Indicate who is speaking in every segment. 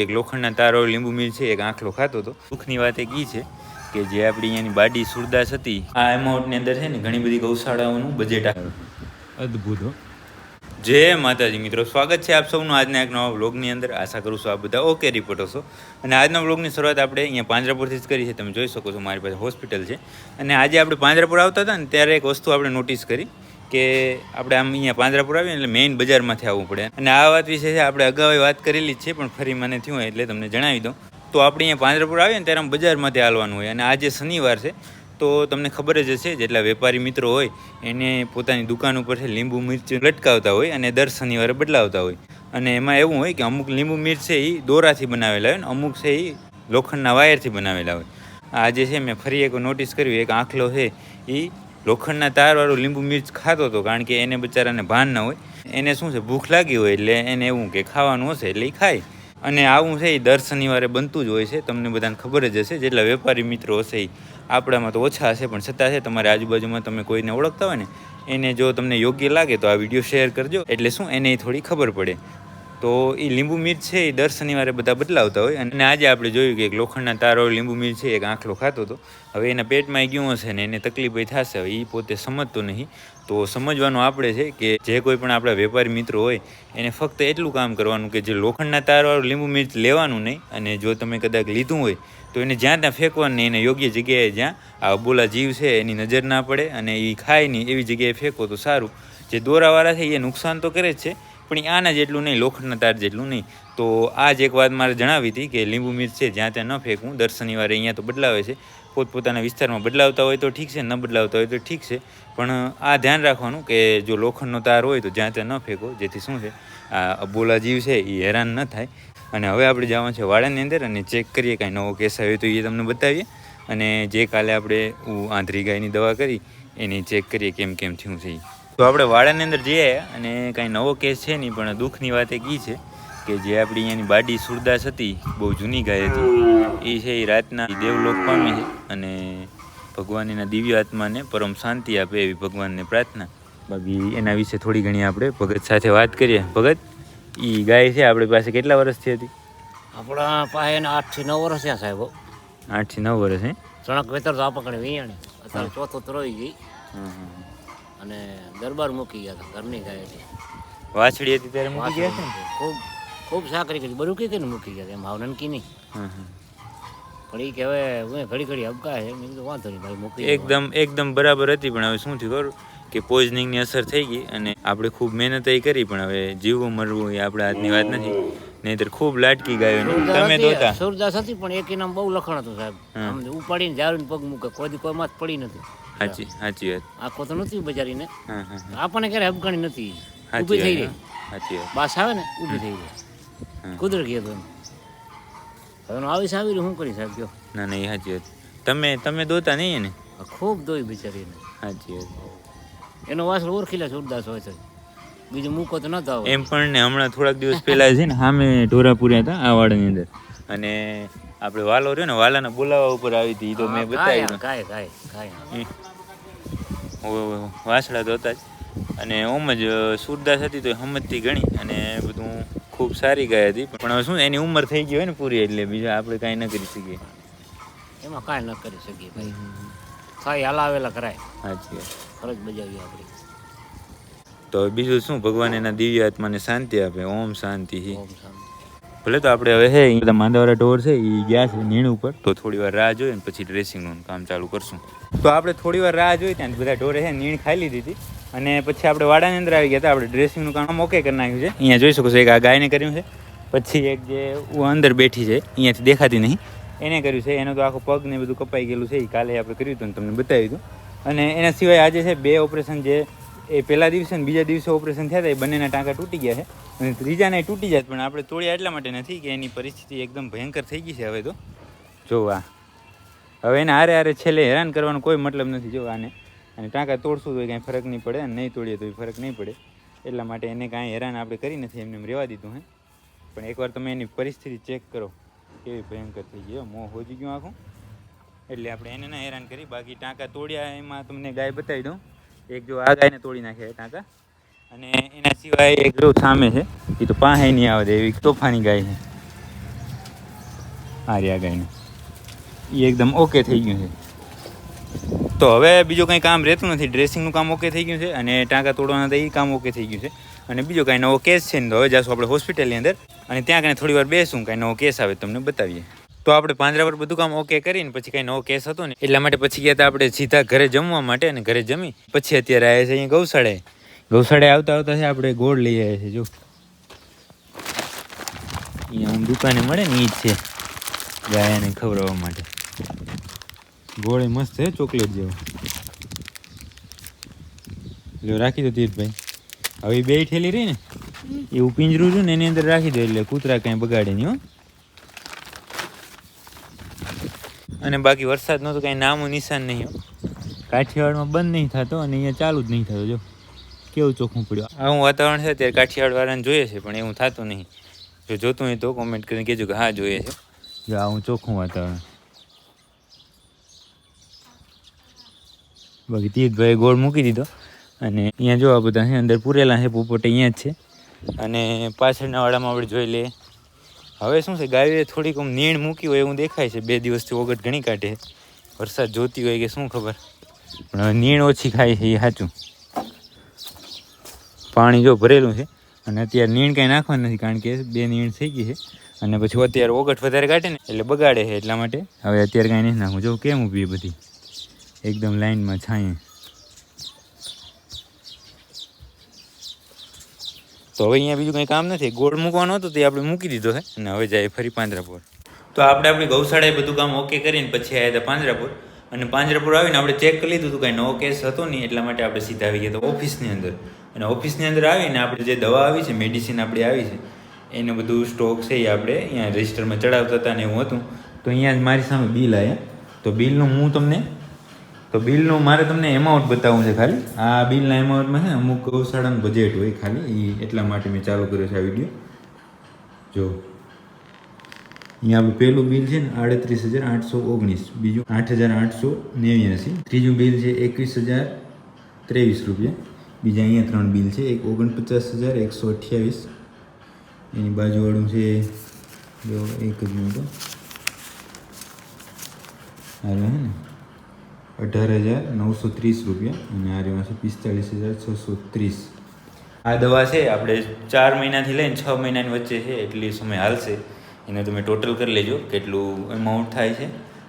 Speaker 1: એક લોખંડના તારો લીંબુ મિલ છે એક આંખલો ખાતો હતો. દુઃખની વાત એક ઈ છે કે જે આપણી અહીંયાની બાડી સુરદાસ હતી આ એમાઉન્ટની અંદર છે ને ઘણી બધી ગૌશાળાઓનું બજેટ
Speaker 2: અદ્ભુત હો.
Speaker 1: જય માતાજી મિત્રો સ્વાગત છે આપ સૌનું આજના એક નવા વ્લોગની અંદર. આશા કરું છું આપ બધા ઓકે રિપોર્ટ હશો. અને આજના વ્લોગની શરૂઆત આપણે અહીંયા પાંજરાપુરથી જ કરી છે. તમે જોઈ શકો છો મારી પાસે હોસ્પિટલ છે. અને આજે આપણે પાંજરાપુર આવતા હતા ને ત્યારે એક વસ્તુ આપણે નોટિસ કરી. કે આપણે આમ અહીંયા પાંજરાપુર આવીએ એટલે મેઇન બજારમાંથી આવવું પડે. અને આ વાત વિશે આપણે અગાઉ વાત કરેલી જ છે, પણ ફરી મને થયું હોય એટલે તમને જણાવી દઉં. તો આપણે અહીંયા પાંજરાપુર આવીએ ને ત્યારે આમ બજારમાંથી હાલવાનું હોય. અને આજે શનિવાર છે, તો તમને ખબર જ હશે, જેટલા વેપારી મિત્રો હોય, એને પોતાની દુકાન ઉપર છે, લીંબુ મિર્ચ લટકાવતા હોય અને દર શનિવારે બદલાવતા હોય. અને એમાં એવું હોય કે અમુક લીંબુ મિર્ચ છે એ દોરાથી બનાવેલા હોય અને અમુક છે એ લોખંડના વાયરથી બનાવેલા હોય. આજે છે, મેં ફરી એક નોટિસ કર્યું, એક આંખલો છે એ લોખંડના તારવાળું લીંબુ મિર્ચ ખાતો હતો, કારણ કે એને બચારાને ભાન ના હોય. એને શું છે, ભૂખ લાગી હોય એટલે એને એવું કે ખાવાનું હશે એટલે એ ખાય. અને આવું છે એ દર શનિવારે બનતું જ હોય છે. તમને બધાને ખબર જ હશે, જેટલા વેપારી મિત્રો હશે એ આપણામાં તો ઓછા હશે, પણ છતાં છે, તમારી આજુબાજુમાં તમે કોઈને ઓળખતા હોય ને, એને જો તમને યોગ્ય લાગે તો આ વીડિયો શેર કરજો. એટલે શું, એને થોડી ખબર પડે. તો એ લીંબુ મિર્ચ છે એ દર શનિવારે બધા બદલાવતા હોય. અને આજે આપણે જોયું કે એક લોખંડના તારો લીંબુ મિર્ચ છે, એક આંખલો ખાતો હતો. હવે એના પેટમાં ગયું હશે ને એને તકલીફ એ થશે. હવે એ પોતે સમજતો નહીં. તો સમજવાનું આપણે છે કે જે કોઈ પણ આપણા વેપારી મિત્રો હોય, એને ફક્ત એટલું કામ કરવાનું કે જે લોખંડના તારવાળું લીંબુ મિર્ચ લેવાનું નહીં, અને જો તમે કદાચ લીધું હોય, તો એને જ્યાં ત્યાં ફેંકવાનું નહીં. એને યોગ્ય જગ્યાએ જ્યાં આ બોલા જીવ છે, એની નજર ના પડે અને એ ખાય નહીં એવી જગ્યાએ ફેંકો તો સારું. જે દોરાવાળા છે એ નુકસાન તો કરે જ છે. પણ એ આના જેટલું નહીં, લોખંડના તાર જેટલું નહીં. તો આ જ એક વાત મારે જણાવી હતી કે લીંબુ મિર્ચ છે, જ્યાં ત્યાં ન ફેંકવું. દર શનિવારે અહીંયા તો બદલાવે છે. પોતપોતાના વિસ્તારમાં બદલાવતા હોય તો ઠીક છે, ન બદલાવતા હોય તો ઠીક છે. પણ આ ધ્યાન રાખવાનું કે જો લોખંડનો તાર હોય તો જ્યાં ત્યાં ન ફેંકો. જેથી શું છે, આ અબોલા જીવ છે એ હેરાન ન થાય. અને હવે આપણે જવાનું છે વાડાની અંદર અને ચેક કરીએ કાંઈ નવો કેસ આવ્યો તો એ તમને બતાવીએ. અને જે કાલે આપણે આંધરી ગાયની દવા કરી, એની ચેક કરીએ કેમ કેમ થયું છે ઈ. તો આપણે વાડાની અંદર જઈએ અને કાંઈ નવો કેસ છે નહીં પણ દુઃખની વાત એક એ છે કે જે આપણી અહીંયાની બાડી સુરદાસ હતી બહુ જૂની ગાય હતી. એ છે એ રાતના દેવલોક પામી છે અને ભગવાન એના દિવ્ય આત્માને પરમ શાંતિ આપે એવી ભગવાનને પ્રાર્થના. બાકી એના વિશે થોડી ઘણી આપણે ભગત સાથે વાત કરીએ. ભગત એ ગાય છે આપણી પાસે કેટલા વર્ષથી હતી?
Speaker 3: આપણા પાસે આઠથી નવ વર્ષ થયા સાહેબ.
Speaker 1: આઠથી નવ વર્ષ હે?
Speaker 3: ચણક વેતર તો આપણે વિયાણી. અત્યારે ચોથો ત્રોઈ ગઈ.
Speaker 1: હમ, હમ.
Speaker 3: અને દરબાર મૂકી ગયા હતા ઘરની ગાય હતી
Speaker 1: વાછડી હતી ત્યારે મૂકી ગયા છે
Speaker 3: ખૂબ ખૂબ સાકરી કરી બધું કઈ કઈને મૂકી ગયા હતા એમ હાવ નનકી નહીં. પણ એ કે હવે હું ઘડી ઘડી અબકા છે મેં કીધું વાંધો નહીં ભાઈ મૂકી
Speaker 1: એકદમ એકદમ બરાબર હતી પણ હવે શું થયું ખબર? કે પોઈઝનિંગની અસર થઈ ગઈ અને આપણે ખૂબ મહેનત એ કરી પણ હવે જીવવું મરવું એ આપણા હાથની વાત નથી. નહીતર ખૂબ લાટકી ગાયો તમે દોતા?
Speaker 3: સુરદાસ હતી પણ એક ઇનામ બહુ લખણ હતું સાહેબ. ઉપાડીને જાળવીને પગ મૂકે કોઈ કોઈ માં પડી નથી.
Speaker 1: સાચી સાચી વાત.
Speaker 3: આખો તો નથી બજારીને.
Speaker 1: હા હા હા.
Speaker 3: આપણને ક્યારે અફઘાણી નથી. ઊભી થઈ રહી.
Speaker 1: સાચી વાત.
Speaker 3: બાસ આવે ને ઊભી થઈ
Speaker 1: રહી.
Speaker 3: કુદરત ગયો તો હવે આવી આવી રહ્યું હું કરી સાહેબ કયો
Speaker 1: ના ના એ સાચી વાત. તમે તમે દોતા નહીં ને
Speaker 3: ખૂબ દોઈ બિચારીને.
Speaker 1: સાચી વાત.
Speaker 3: એનો વાસ ઓળખીલા સુરદાસ હોય છે. બીજું મૂકો તો નતો આવે
Speaker 1: એમ પણ ને હમણાં થોડાક દિવસ પહેલા છે ને સામે ઢોરા હતા આ વાડાની અંદર. અને આપણે વાલો રહ્યો ને વાલાના બોલાવા ઉપર આવી હતી તો મેં બતાવી કાંઈ
Speaker 3: કાંઈ કાય કાય
Speaker 1: ઈ. ઓ- ઓ- વાસળા તો હતા જ. અને ઓમ જ સુરદાસ હતી તો એ સમજતી ગણી અને બધું ખૂબ સારી ગાય હતી. પણ હવે શું એની ઉંમર થઈ ગઈ હોય ને પૂરી એટલે બીજા આપણે કાંઈ ન કરી શકીએ.
Speaker 3: એમાં કાંઈ ન કરી શકીએ ભાઈ. થાય હલાવેલા કરાય.
Speaker 1: સાચી
Speaker 3: ફરજ બજાવી આપણી.
Speaker 1: તો બીજું શું ભગવાન એના દિવ્ય આત્માને શાંતિ આપે. ઓમ શાંતિ
Speaker 3: ઓમ શાંતિ.
Speaker 1: ભલે તો આપણે હવે છે બધા માંદાવાળા ઢોર છે એ ગયા છે નીણ ઉપર. તો થોડી વાર રાહ જોઈએ પછી ડ્રેસિંગનું કામ ચાલુ કરશું. તો આપણે થોડી વાર રાહ જોઈ ત્યાં બધા ઢોરે છે નીણ ખાઈ લીધી હતી. અને પછી આપણે વાડાની અંદર આવી ગયા હતા, આપણે ડ્રેસિંગનું કામ ઓકે કરી નાખ્યું છે. અહીંયા જોઈ શકો છો, એક આ ગાયને કર્યું છે. પછી એક જે અંદર બેઠી છે, અહીંયાથી દેખાતી નહીં. એને કર્યું છે, એનો તો આખો પગ ને બધું કપાઈ ગયેલું છે એ કાલે આપણે કર્યું હતું તમને બતાવ્યું હતું. અને એના સિવાય આજે છે, બે ઓપરેશન જે એ પહેલા દિવસે ને બીજા દિવસે ઓપરેશન થયા હતા એ બંનેના ટાંકા તૂટી ગયા છે. અને ત્રીજાને તૂટી જાય પણ આપણે તોડ્યા એટલા માટે નથી કે એની પરિસ્થિતિ એકદમ ભયંકર થઈ ગઈ છે હવે તો. જોવા હવે એને હારે હારે છેલ્લે હેરાન કરવાનો કોઈ મતલબ નથી, જો આને. અને ટાંકા તોડશું તો કાંઈ ફરક નહીં પડે અને નહીં તોડીએ તો ફરક નહીં પડે. એટલા માટે એને કાંઈ હેરાન આપણે કરી નથી, એમને એમ રહેવા દીધું હે. પણ એકવાર તમે એની પરિસ્થિતિ ચેક કરો. કેવી ભયંકર થઈ ગઈ મોં હોજી ગયું આખું. એટલે આપણે એને હેરાન કરી, બાકી ટાંકા તોડ્યા એમાં તમને ગાય બતાવી દઉં. એક જો આ ગાયને તોડી નાખે ટાંકા. અને એના સિવાય એક જો સામે છે એ તો પાસે નહીં આવે એવી તોફાની ગાય છે. આ રહ્યા ગાયને. એ એકદમ ઓકે થઈ ગયું છે. તો હવે બીજું કંઈ કામ રહેતું નથી, ડ્રેસિંગનું કામ ઓકે થઈ ગયું છે અને ટાંકા તોડવાના હતા એ કામ ઓકે થઈ ગયું છે. અને બીજો કાંઈ નવો કેસ છે ને તો હવે જાશું આપણે હોસ્પિટલની અંદર. અને ત્યાં કાંઈ થોડી વાર બેસું કાંઈ નવો કેસ આવે તમને બતાવીએ. તો આપણે પાંજરા પર બધું કામ ઓકે કરીને પછી કાંઈ નવો કેસ હતો ને એટલા માટે પછી ગયા હતા આપણે સીધા ઘરે જમવા માટે અને ઘરે જમી પછી અત્યારે આવ્યા છે અહીંયા ગૌશાળે ગૌશાળે આવતા આવતા છે આપણે ગોળ લઈ આવ્યા છે જો. અહીંયા આમ દુકાને મળે ને એ જ છે. ગાયને ખવડાવવા માટે. ગોળ મસ્ત છે ચોકલેટ જેવો. જો રાખી દો તીર્થભાઈ હવે બે ઠેલી રહી ને એવું પિંજરું છે ને એની અંદર રાખી દો એટલે કૂતરા કાંઈ બગાડે નહીં હો. અને બાકી વરસાદનો તો કાંઈ નામું નિશાન નહીં કાઠિયાવાડમાં બંધ નહીં થતો અને અહીંયા ચાલુ જ નહીં થતો જો. કેવું ચોખ્ખું પડ્યું? આવું વાતાવરણ છે ત્યારે કાઠિયાવાડ વાળાને જોઈએ છે પણ એવું થતું નહીં. જો જોતું હોય તો કોમેન્ટ કરીને કહેજો કે હા જોઈએ છે. જો આવું ચોખ્ખું વાતાવરણ. બાકી તીર્થભાઈ ગોળ મૂકી દીધો. અને અહીંયા જો આ બધા છે અંદર પૂરેલા છે પોપટ અહીંયા જ છે. અને પાછળના વાળામાં આપણે જોઈ લઈએ. હવે શું છે, ગાયોએ થોડીક આમ નીણ મૂકી હોય એવું દેખાય છે, બે દિવસથી ઓગટ ઘણી કાઢે. વરસાદ જોતી હોય કે શું ખબર. પણ હવે નીણ ઓછી ખાય છે, એ સાચું. પાણી જો ભરેલું છે, અને અત્યારે નીણ કાંઈ નાખવાનું નથી, કારણ કે બે નીણ થઈ ગઈ છે, અને પછી અત્યારે ઓગટ વધારે કાઢે ને, એટલે બગાડે છે એટલા માટે. હવે અત્યારે કાંઈ નહીં નાખું જો કેમ ઊભી બધી? એકદમ લાઈનમાં છાંયે. તો હવે અહીંયા બીજું કંઈ કામ નથી. ગોળ મૂકવાનો હતો, તે આપણે મૂકી દીધો છે. અને હવે જાય ફરી પાંજરાપુર. તો આપણે આપણી ગૌશાળાએ બધું કામ ઓકે કરીને પછી આવ્યા હતા પાંજરાપુર. અને પાંજરાપુર આવીને આપણે ચેક કરી લીધું હતું, કાંઈ નવો કેસ હતો નહીં, એટલા માટે આપણે સીધા આવી ગયા હતા ઓફિસની અંદર. અને ઓફિસની અંદર આવીને આપણે જે દવા આવી છે મેડિસિન આપણી આવી છે, એનું બધું સ્ટોક છે એ આપણે અહીંયા રજિસ્ટરમાં ચડાવતા હતા ને એવું હતું. તો અહીંયા મારી સામે બિલ આવ્યા તો બિલનું હું તમને તો બિલનું મારે તમને એમાઉન્ટ બતાવવું છે ખાલી. આ બિલના એમાઉન્ટમાં છે અમુક ગૌશાળાનું બજેટ હોય ખાલી એ એટલા માટે મેં ચાલુ કર્યો છે આ વીડિયો જો. અહીંયા આપણું પહેલું બિલ છે ને આડત્રીસ હજાર આઠસો ઓગણીસ, બીજું આઠ હજાર આઠસો નેવ્યાસી, ત્રીજું બિલ છે એકવીસ હજાર ત્રેવીસ રૂપિયા, બીજા અહીંયા ત્રણ બિલ છે, એક ઓગણપચાસ હજાર એકસો અઠ્યાવીસ, એની બાજુવાળું છે, જો એક જ મિનિટ હારે હે ને? અઢાર હજાર નવસો ત્રીસ રૂપિયા. અને આ રહ્યો છે પિસ્તાળીસ હજાર છસો ત્રીસ. આ દવા છે, આપણે ચાર મહિનાથી લઈને છ મહિનાની વચ્ચે છે, એટલી સમય હાલશે. એને તમે ટોટલ કરી લેજો, કેટલું એમાઉન્ટ થાય છે.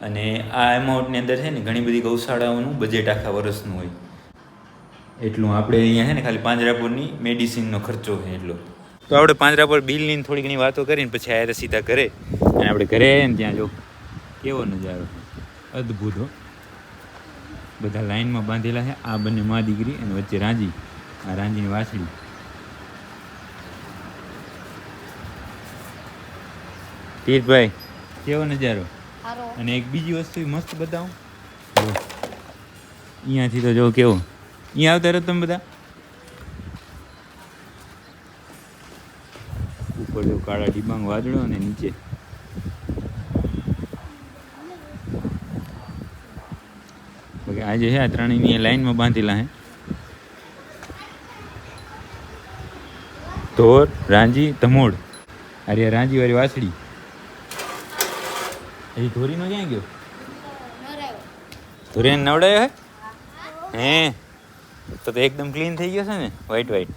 Speaker 1: અને આ એમાઉન્ટની અંદર છે ને, ઘણી બધી ગૌશાળાઓનું બજેટ આખા વર્ષનું હોય. એટલું આપણે અહીંયા છે ને, ખાલી પાંજરાપુરની મેડિસિનનો ખર્ચો છે એટલો. તો આપણે પાંજરાપુર બિલની થોડી ઘણી વાતો કરીને પછી આવ્યા સીધા ઘરે. અને આપણે ઘરે ને ત્યાં જો કેવો નજારો
Speaker 2: અદ્ભુત હો.
Speaker 1: બધા લાઇનમાં બાંધેલા છે. આ બંને મા દીકરી અને વચ્ચે રાંજી. આ રાંજીની વાછડી. તીર્થભાઈ કેવો નજારો? અને એક બીજી વસ્તુ મસ્ત બતાવું. અહીંયાથી તો જો કેવો. અહીંયા આવતા રહો તમે બધા. ઉપર જો કાળા ડિબાંગ વાદળો અને નીચે. આજે છે, આ ત્રણેયની લાઈનમાં બાંધેલા હે. ધોર, રાંજી ધમોડ અરે રાંજી વાળી વાસળી. હજી ધોરીનો ક્યાં ગયો? ધોરીને નવડાયો હે? હે? તો તો એકદમ ક્લીન થઈ ગયો છે ને વ્હાઈટ વ્હાઈટ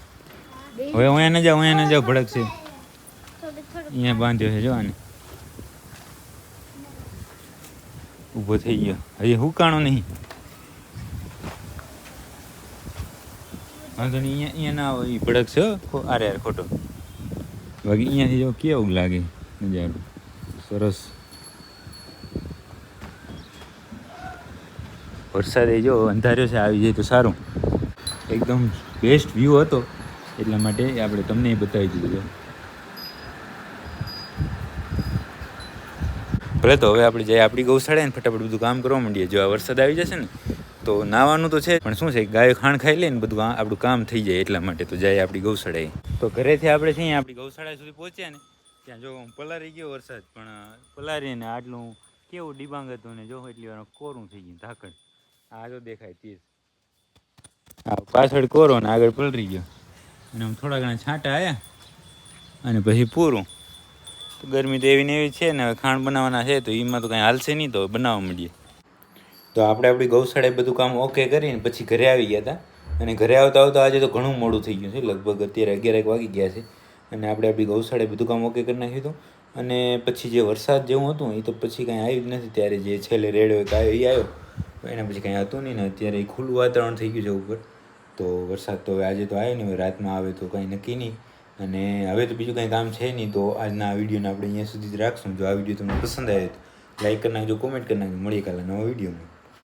Speaker 1: હવે અહીંયા ન જાઉં અહીંયા ન જાઉં, ભડક છે. અહીંયા બાંધ્યો છે જો આને ઊભો થઈ ગયો. હજી હુકાણો નહીં. વાંધો નહીં, અહીંયા અહીંયા ના હોય ભડક છે. અરે ખોટો. બાકી અહીંયાથી જો કેવું લાગે નજારો? સરસ. વરસાદ જો અંધાર્યો છે, આવી જાય તો સારું. એકદમ બેસ્ટ વ્યૂ હતો. એટલા માટે આપણે તમને બતાવી દીધું ભલે તો હવે આપણે જઈએ આપણી ગૌશાળા ને ફટાફટ બધું કામ કરવા માંડીએ. જો આ વરસાદ આવી જશે ને તો નાવાનું તો છે પણ શું છે, ગાયો ખાણ ખાઈ લે ને બધું આપણું કામ થઈ જાય એટલા માટે તો જાય આપણી ગૌશાળાએ. તો ઘરેથી આપણે છે આપણી ગૌશાળા સુધી પહોંચ્યા ને, ત્યાં જો પલારી ગયો વરસાદ, પણ પલારીને આટલું કેવું ડિબાંગ હતું ને, જો એટલી વાર કોરું થઈ ગયું ધાકડ આ જો દેખાય તીર. આ પાછળ કોરો ને આગળ પલરી ગયો. અને આમ થોડા ઘણા છાંટા આવ્યા અને પછી પૂરું. તો ગરમી તો એવી ને એવી છે ને ખાંડ બનાવવાના છે, તો એમાં તો કાંઈ હાલશે નહીં તો બનાવવા મળીએ તો આપણે આપણી ગૌશાળાએ બધું કામ ઓકે કરીને પછી ઘરે આવી ગયા હતા. અને ઘરે આવતા આવતા આજે તો ઘણું મોડું થઈ ગયું છે. લગભગ અત્યારે અગિયાર એક વાગી ગયા છે. અને આપણે આપણી ગૌશાળાએ બધું કામ ઓકે કરી નાખ્યું હતું. અને પછી જે વરસાદ જેવું હતું એ તો પછી કાંઈ આવ્યું જ નથી. ત્યારે જે છેલ્લે રેડ્યો એક આવ્યો એ આવ્યો. એના પછી કાંઈ હતું નહીં ને, અત્યારે એ ખુલ્લું વાતાવરણ થઈ ગયું છે ઉપર. તો વરસાદ તો હવે આજે તો આવ્યો નહીં રાતમાં આવે તો કાંઈ નક્કી નહીં. અને હવે તો બીજું કાંઈ કામ છે નહીં, તો આજના આ વિડીયોને આપણે અહીંયા સુધી જ રાખશું. જો આ વીડિયો તમને પસંદ આવે તો લાઈક કરી નાખજો કોમેન્ટ કરી નાખજો. મળીએ કાલે નવા વિડીયોમાં.